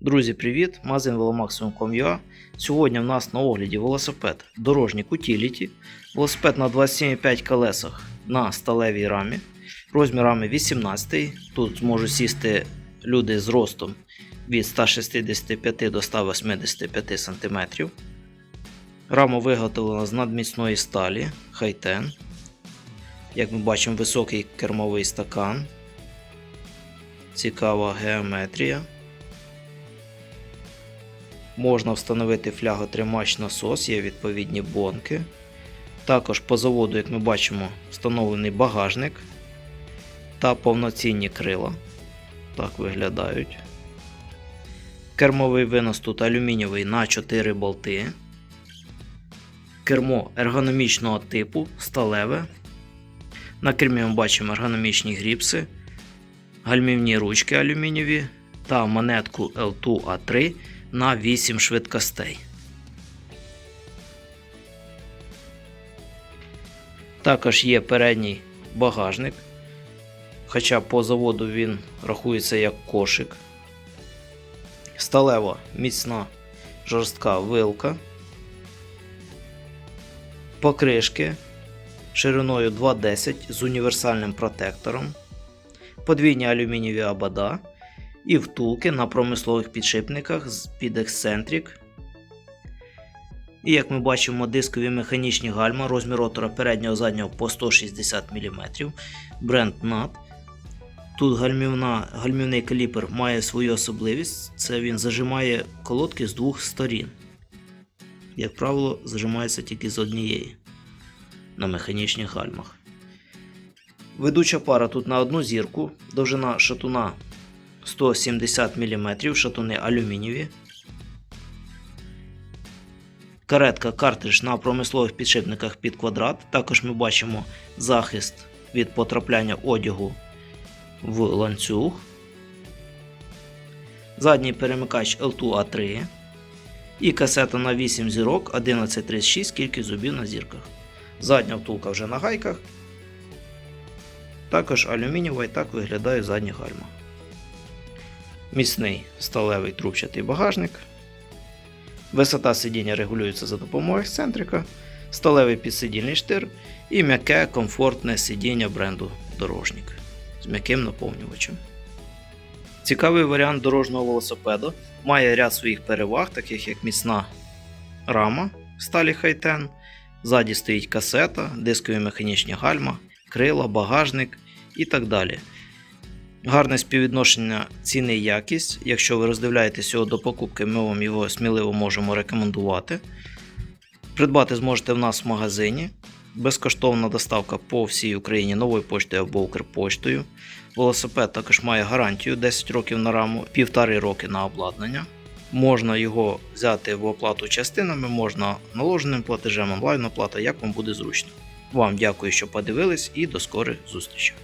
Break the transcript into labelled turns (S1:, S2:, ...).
S1: Друзі, привіт! Магазин velomaximum.com.ua Сьогодні в нас на огляді велосипед Дорожник Utility. Велосипед на 27,5 колесах на сталевій рамі. Розмірами 18. Тут зможуть сісти люди з ростом від 165 до 185 см. Рама виготовлена з надміцної сталі Хайтен. Як ми бачимо, високий кермовий стакан. Цікава геометрія. Можна встановити фляготримач насос, є відповідні бонки. Також по заводу, як ми бачимо, встановлений багажник та повноцінні крила. Так виглядають. Кермовий винос тут алюмінієвий на 4 болти. Кермо ергономічного типу сталеве. На кермі ми бачимо ергономічні гріпси, гальмівні ручки алюмінієві та монетку L2A3 на 8 швидкостей. Також є передній багажник, хоча по заводу він рахується як кошик. Сталева міцна жорстка вилка. Покришки шириною 2,10 з універсальним протектором. Подвійні алюмінієві абада і втулки на промислових підшипниках з- під ексцентрик. І як ми бачимо, дискові механічні гальма, розмір ротора переднього заднього по 160 мм. Бренд NAT. Тут гальмівна, гальмівний каліпер має свою особливість, це він зажимає колодки з двох сторін. Як правило, зажимається тільки з однієї на механічних гальмах. Ведуча пара тут на одну зірку, довжина шатуна 170 мм, шатуни алюмінієві. Каретка картридж на промислових підшипниках під квадрат. Також ми бачимо захист від потрапляння одягу в ланцюг. Задній перемикач L2A3. І касета на 8 зірок 1136 кількість зубів на зірках. Задня втулка вже на гайках. Також алюмінієва і так виглядає задні гальма. Міцний сталевий трубчатий багажник. Висота сидіння регулюється за допомогою ексцентрика, сталевий підсидільний штир і м'яке комфортне сидіння бренду Дорожник з м'яким наповнювачем. Цікавий варіант дорожнього велосипеду має ряд своїх переваг, таких як міцна рама сталі Хайтен, ззаді стоїть касета, дискові механічні гальма, крила, багажник і так далі. Гарне співвідношення ціни і якість. Якщо ви роздивляєтесь його до покупки, ми вам його сміливо можемо рекомендувати. Придбати зможете в нас в магазині. Безкоштовна доставка по всій Україні новою поштою або Укрпоштою. Велосипед також має гарантію 10 років на раму, 1,5 роки на обладнання. Можна його взяти в оплату частинами, можна наложеним платежем, онлайн оплата, як вам буде зручно. Вам дякую, що подивились, і до скорих зустрічей.